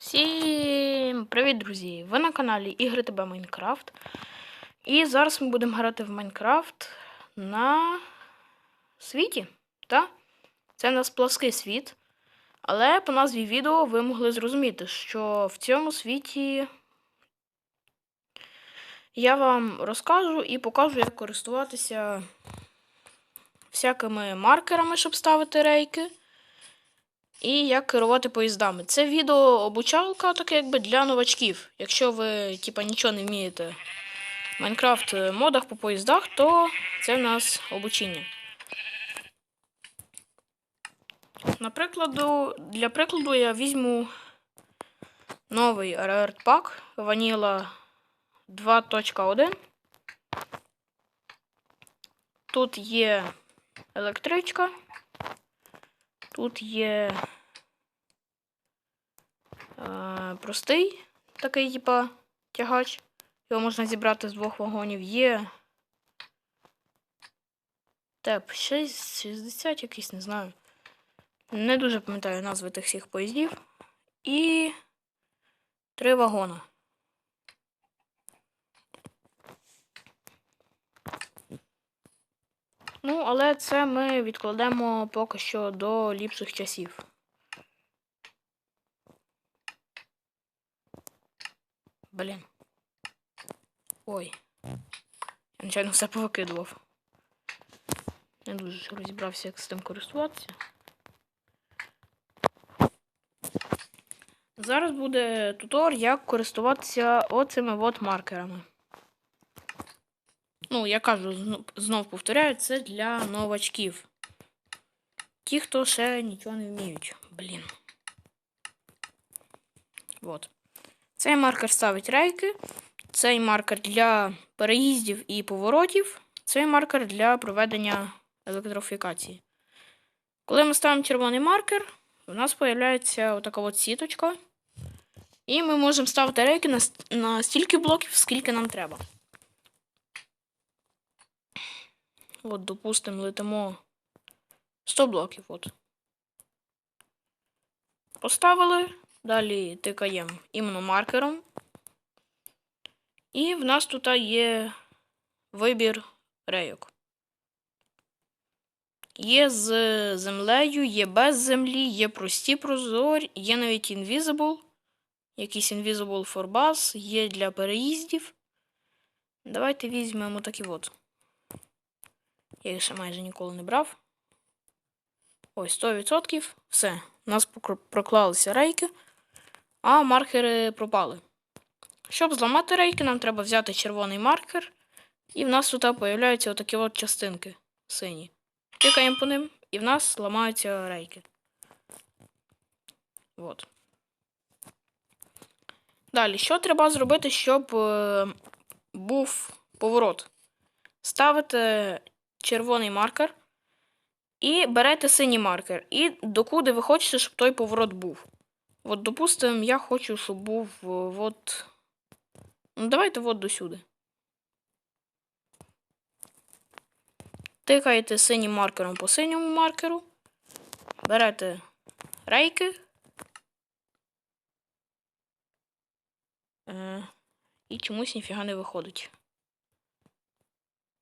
Всім привіт, друзі! Ви на каналі Ігри ТБ Майнкрафт. І зараз ми будемо грати в Майнкрафт на світі. Та? Це у нас плоский світ. Але по назві відео ви могли зрозуміти, що в цьому світі я вам розкажу і покажу, як користуватися всякими маркерами, щоб ставити рейки. І як керувати поїздами. Це відео обучалка, так якби для новачків. Якщо ви типа нічого не вмієте в Майнкрафт модах по поїздах, то це в нас обучення. Наприклад, для прикладу я візьму новий Alert Pack Vanilla 2.1. Тут є електричка. Тут є е, простий такий, типа, тягач. Його можна зібрати з двох вагонів. Є теп 60 якийсь, не знаю. Не дуже пам'ятаю назви тих всіх поїздів. І три вагона. Ну, але це ми відкладемо поки що до ліпших часів. Блін. Ой. Я нечайно все повикидував. Не дуже розібрався, як з тим користуватися. Зараз буде тутор, як користуватися оцими от маркерами. Ну, я кажу, знов повторяю, це для новачків. Ті, хто ще нічого не вміють. Блін. От. Цей маркер ставить рейки. Цей маркер для переїздів і поворотів. Цей маркер для проведення електрифікації. Коли ми ставимо червоний маркер, у нас з'являється отака от сіточка. І ми можемо ставити рейки на, на стільки блоків, скільки нам треба. От, допустимо, летимо 100 блоків. От. Поставили. Далі тикаємо іменно маркером. І в нас тут є вибір рейок. Є з землею, є без землі, є прості прозорі, є навіть Invisible, якийсь Invisible for Bus, є для переїздів. Давайте візьмемо такі от. Я їх ще майже ніколи не брав. Ось 100%. Все. У нас проклалися рейки, а маркери пропали. Щоб зламати рейки, нам треба взяти червоний маркер, і в нас тут з'являються отакі от частинки сині. Тикаємо по ним, і в нас ламаються рейки. От. Далі, що треба зробити, щоб е, був поворот? Ставите червоний маркер і берете синій маркер. І докуди ви хочете, щоб той поворот був. От, допустимо, я хочу, щоб був от. Ну, давайте от досюди. Тикаєте синім маркером по синьому маркеру. Берете рейки. І чомусь ніфіга не виходить.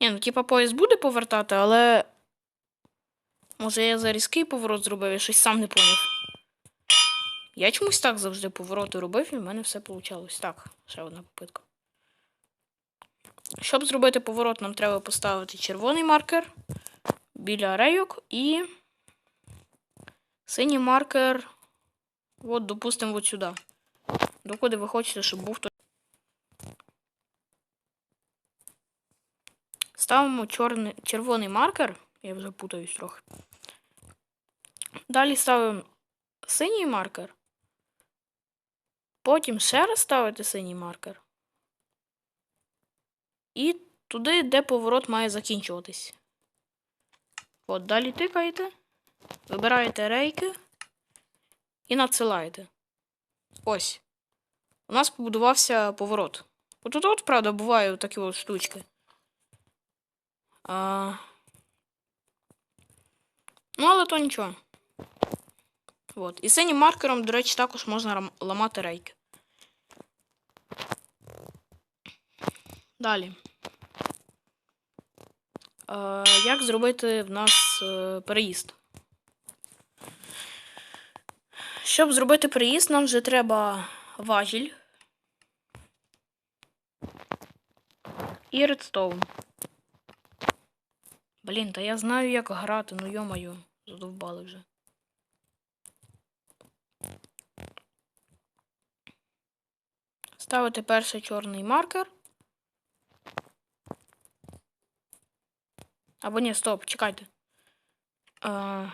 Ні, ну типа поїзд буде повертати, але. Може я за різкий поворот зробив, я щось сам не поняв. Я чомусь так завжди повороти робив, і в мене все вийшло. Так, ще одна попитка. Щоб зробити поворот, нам треба поставити червоний маркер біля рейок і синій маркер. От, допустимо, от сюди. Докуди ви хочете, щоб був той. Ставимо чорний, червоний маркер. Я вже путаюсь трохи. Далі ставимо синій маркер. Потім ще раз ставите синій маркер. І туди, де поворот має закінчуватись. От, далі тикаєте, вибираєте рейки і надсилаєте. Ось. У нас побудувався поворот. От тут, правда, бувають такі от штучки. А... Ну, але то нічого. От. І синім маркером, до речі, також можна ламати рейки. Далі. Е, як зробити в нас е, переїзд? Щоб зробити переїзд, нам вже треба важіль і редстоун. Блін, та я знаю, як грати, ну йомаю, задовбали вже. Ставити перший чорний маркер. Або ні, стоп, чекайте. Е,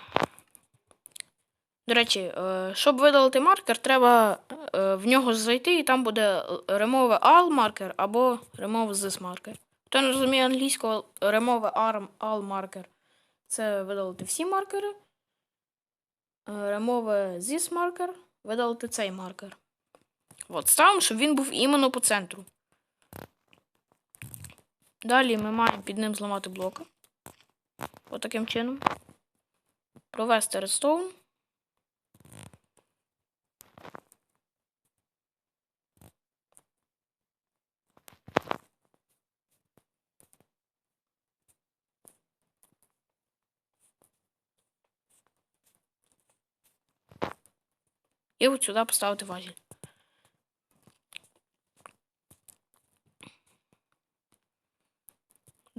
до речі, е, щоб видалити маркер, треба е, в нього зайти, і там буде remove all marker або remove this marker. Хто не розуміє англійського remove all marker. Це видалити всі маркери. Remove this marker, видалити цей маркер. От, ставимо, щоб він був іменно по центру. Далі ми маємо під ним зламати блоки. Отаким чином. Провести редстоун. І от сюди поставити важіль.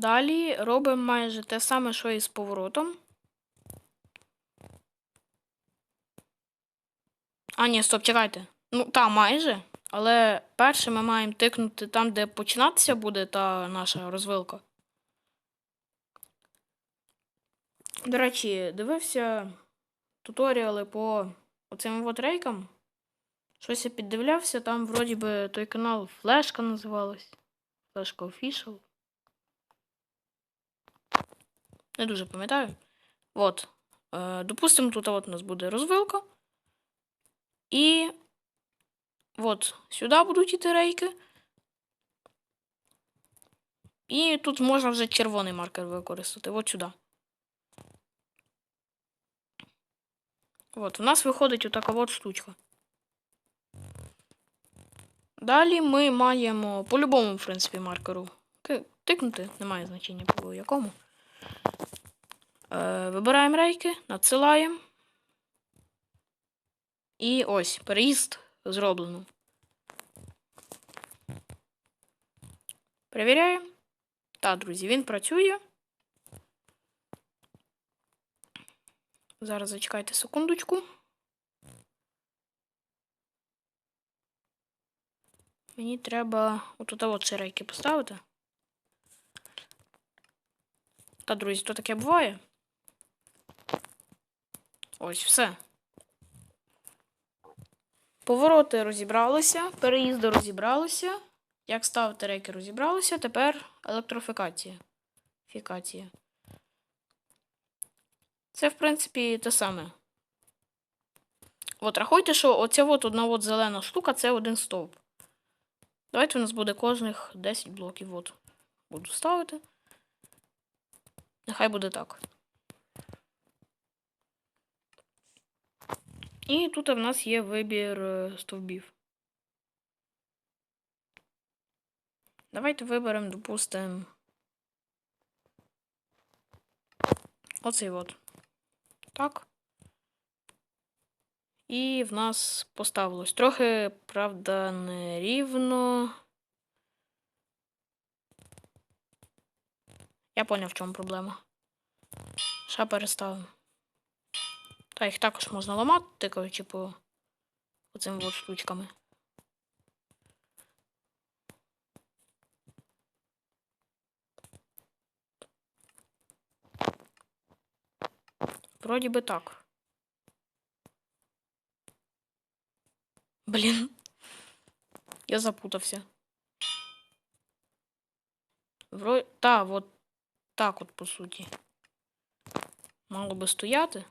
Далі робимо майже те саме, що і з поворотом. А, ні, стоп, чекайте. Ну, та, майже. Але перше ми маємо тикнути там, де починатися буде та наша розвилка. До речі, дивився туторіали по оцим от рейкам. Щось я піддивлявся, там вроді би той канал Флешка називалась. Флешка Official. Не дуже пам'ятаю. От. Е, допустимо, тут от у нас буде розвилка. І от сюди будуть іти рейки. І тут можна вже червоний маркер використати. От сюди. От, у нас виходить отака от штучка. Далі ми маємо по любому, в принципі, маркеру тикнути, немає значення по якому. Е, вибираємо рейки, надсилаємо. І ось, переїзд зроблено. Перевіряємо. Так, друзі, він працює. Зараз зачекайте секундочку. Мені треба отут от рейки поставити. Та, друзі, то таке буває. Ось все. Повороти розібралися, переїзди розібралися. Як ставити рейки розібралися, тепер електрофікація. Фікація. Це, в принципі, те саме. От, рахуйте, що оця от одна от зелена штука це один стовп. Давайте у нас буде кожних 10 блоків. От. Буду ставити. Нехай буде так. І тут в нас є вибір е, стовбів. Давайте виберемо, допустимо. Оцей от. Так. І в нас поставилось. Трохи, правда, нерівно. Я поняв, в чому проблема. Ще переставимо. Та їх також можна ламати, тикаючи по оцим от штучками. Вроді би так. Блін. Я запутався. Вро... Та, от так от, по суті. Мало би стояти.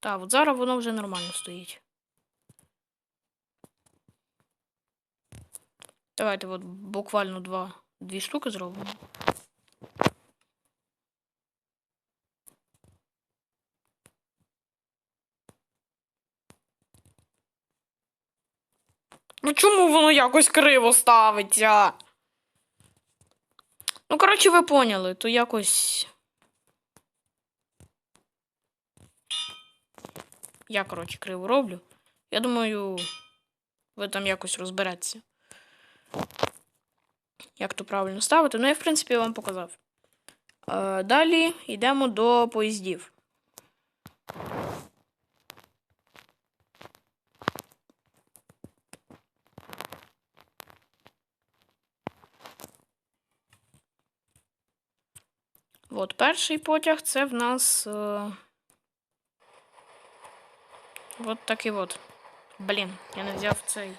Так, от зараз воно вже нормально стоїть. Давайте от буквально два, дві штуки зробимо. Чому воно якось криво ставиться? Ну, коротше, ви поняли, то якось. Я, коротше, криво роблю. Я думаю, ви там якось розберетеся. Як то правильно ставити. Ну, я, в принципі, вам показав. Е, далі йдемо до поїздів. От перший потяг це в нас. Е... От такий от. Блін, я не взяв цей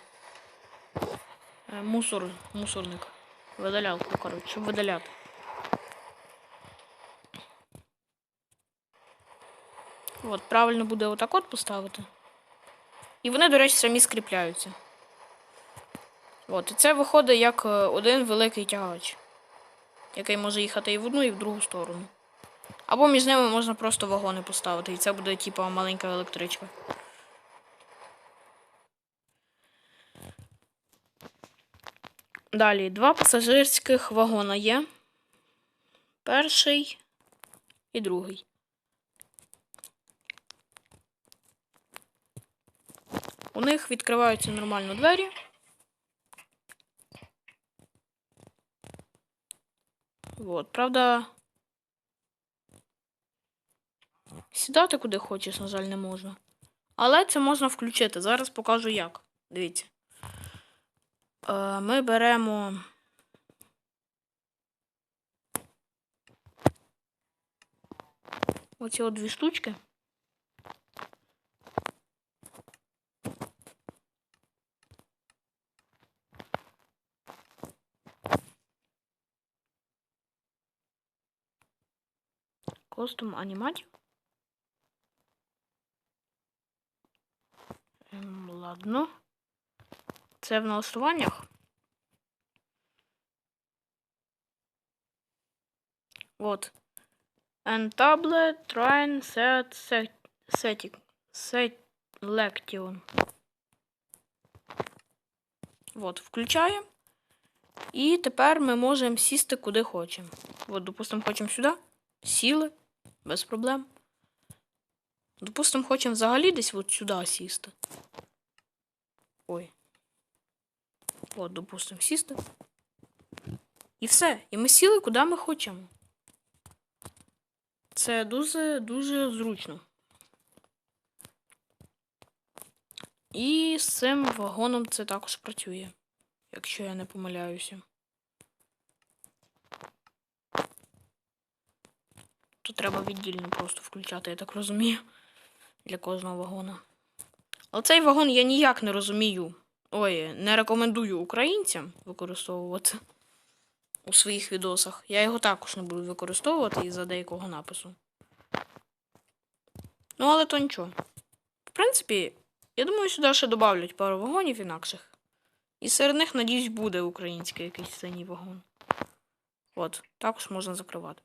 е, мусор, мусорник. Видалялку, коротше, щоб видаляти. От, правильно буде отак от поставити. І вони, до речі, самі скріпляються. От, і це виходить як е, один великий тягач, який може їхати і в одну, і в другу сторону. Або між ними можна просто вагони поставити, і це буде типа маленька електричка. Далі два пасажирських вагона є. Перший і другий. У них відкриваються нормально двері. От, правда. Сідати куди хочеш, на жаль, не можна. Але це можна включити. Зараз покажу як. Дивіться. Е, Ми беремо. Оці от дві штучки. Костюм аніматів. Ем, ладно. Це в налаштуваннях. От. Try set set setting selection. От, включаємо. І тепер ми можемо сісти куди хочемо. От, допустимо, хочемо сюди. Сіли, без проблем. Допустимо, хочемо взагалі десь от сюди сісти. Ой. От, допустимо, сісти. І все. І ми сіли, куди ми хочемо. Це дуже дуже зручно. І з цим вагоном це також працює, якщо я не помиляюся. Треба віддільно просто включати, я так розумію, для кожного вагона. Але цей вагон я ніяк не розумію. Ой, не рекомендую українцям використовувати у своїх відосах. Я його також не буду використовувати із-за деякого напису. Ну, але то нічого. В принципі, я думаю, сюди ще додавлять пару вагонів інакших. І серед них, надіюсь, буде український якийсь синій вагон. От, також можна закривати.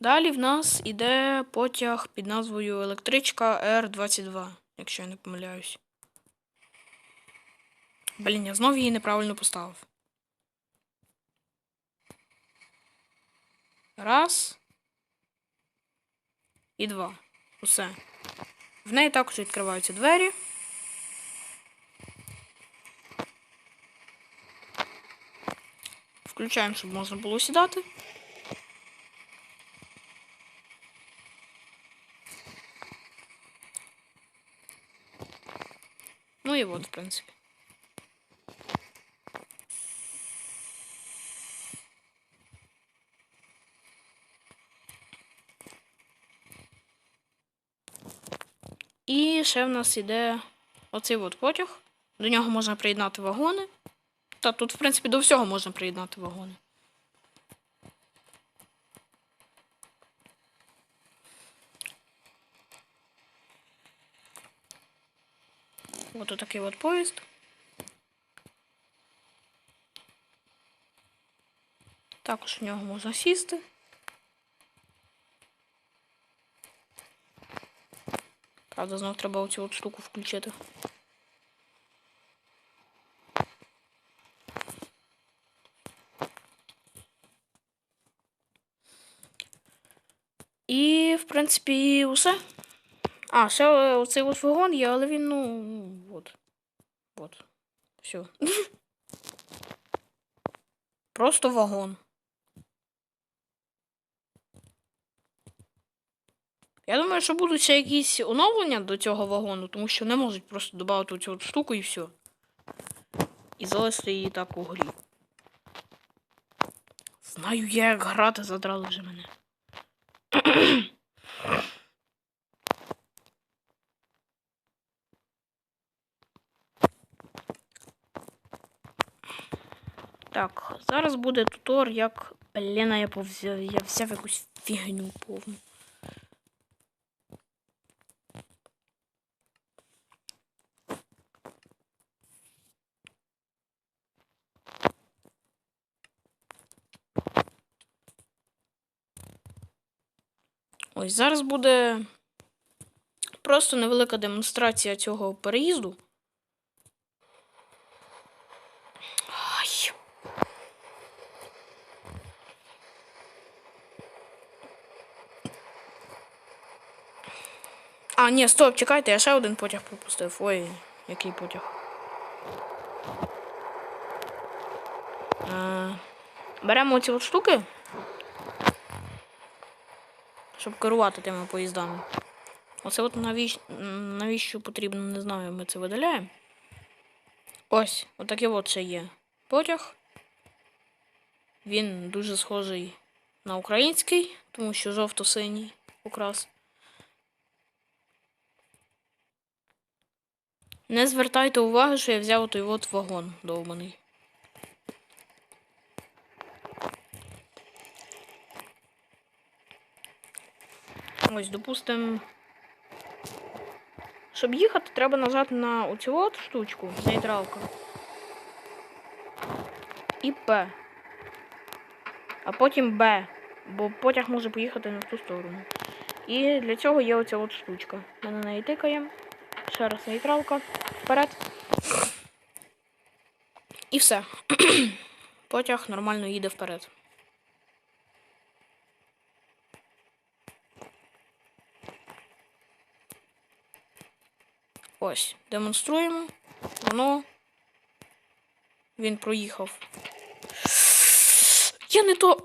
Далі в нас іде потяг під назвою Електричка Р-22, якщо я не помиляюсь. Блін, я знов її неправильно поставив. Раз. І два. Усе. В неї також відкриваються двері. Включаємо, щоб можна було сідати. Ну і от, в принципі. І ще в нас іде оцей от потяг. До нього можна приєднати вагони. Та тут, в принципі, до всього можна приєднати вагони. От отакий от поїзд. Також в нього можна сісти. Правда, знов треба оцю от штуку включити. І, в принципі, усе. А, ще е, оцей от вагон є, але він, ну. Все. Просто вагон. Я думаю, що будуть ще якісь оновлення до цього вагону, тому що не можуть просто додати цю штуку і все. І залишити її так у грі. Знаю я, як грати, задрали вже мене. Так, зараз буде тутор, як Лена я повзяв, я взяв якусь фігню повну. Ось зараз буде просто невелика демонстрація цього переїзду. А, ні, стоп, чекайте, я ще один потяг пропустив. Ой, який потяг. Е, беремо ці от штуки. Щоб керувати тими поїздами. Оце от навіщо, навіщо потрібно, не знаю, ми це видаляємо. Ось, отакий от ще є потяг. Він дуже схожий на український, тому що жовто-синій окрас. Не звертайте уваги, що я взяв той от вагон довбаний. Ось, допустим. Щоб їхати, треба нажати на оцю от штучку, нейтралку. І П. А потім Б. Бо потяг може поїхати на ту сторону. І для цього є оця от штучка. Ми на неї тикаємо. Ще раз нейтралка. Вперед. І все. Потяг нормально їде вперед. Ось, демонструємо. Воно. Він проїхав. Я не то.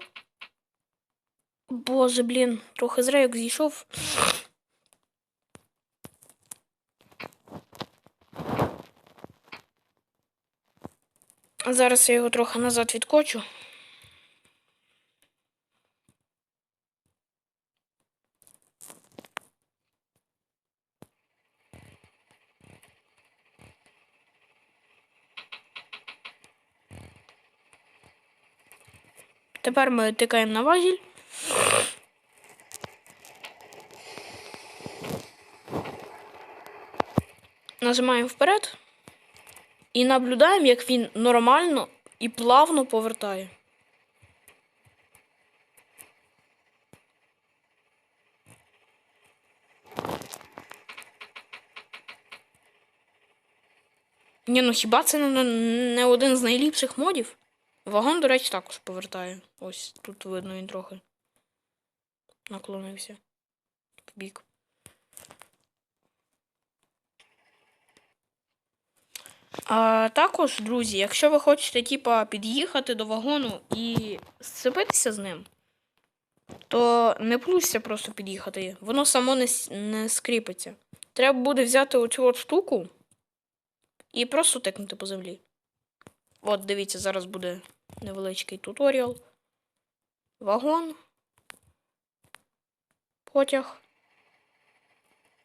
Боже, блін, трохи з рейок зійшов. Зараз я його трохи назад відкочу. Тепер ми тикаємо на важіль. Нажимаємо вперед і наблюдаємо, як він нормально і плавно повертає. Ні, ну хіба це не, один з найліпших модів? Вагон, до речі, також повертає. Ось тут видно він трохи наклонився в бік. А також, друзі, якщо ви хочете, типа, під'їхати до вагону і сцепитися з ним, то не плюсся просто під'їхати. Воно само не, не скріпиться. Треба буде взяти оцю от штуку і просто тикнути по землі. От, дивіться, зараз буде невеличкий туторіал. Вагон. Потяг.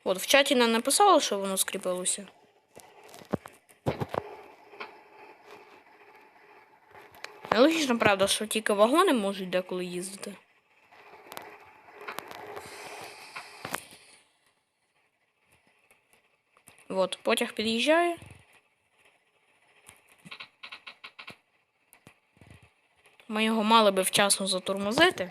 От, в чаті нам написало, що воно скріпилося. Нелогічно, правда, що тільки вагони можуть деколи їздити. От, потяг під'їжджає. Ми його мали би вчасно затормозити.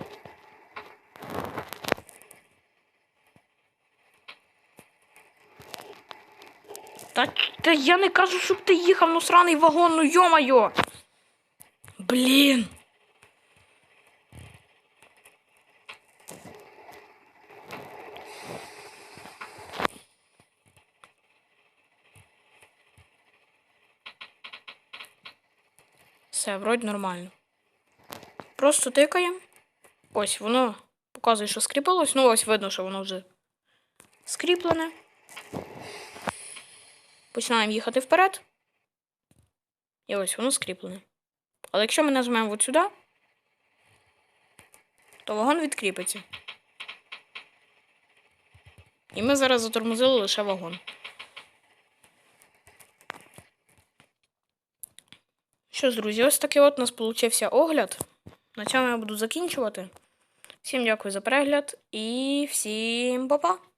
Та, та я не кажу, щоб ти їхав, ну сраний вагон, ну йо-майо. Блін. Все, вроді нормально. Просто тикаємо. Ось воно показує, що скріпилось. Ну, ось видно, що воно вже скріплене. Починаємо їхати вперед. І ось воно скріплене. Але якщо ми нажмемо от сюди, то вагон відкріпиться. І ми зараз затормозили лише вагон. Що ж, друзі, ось такий от у нас получився огляд. На цьому я буду закінчувати. Всім дякую за перегляд і всім па-па!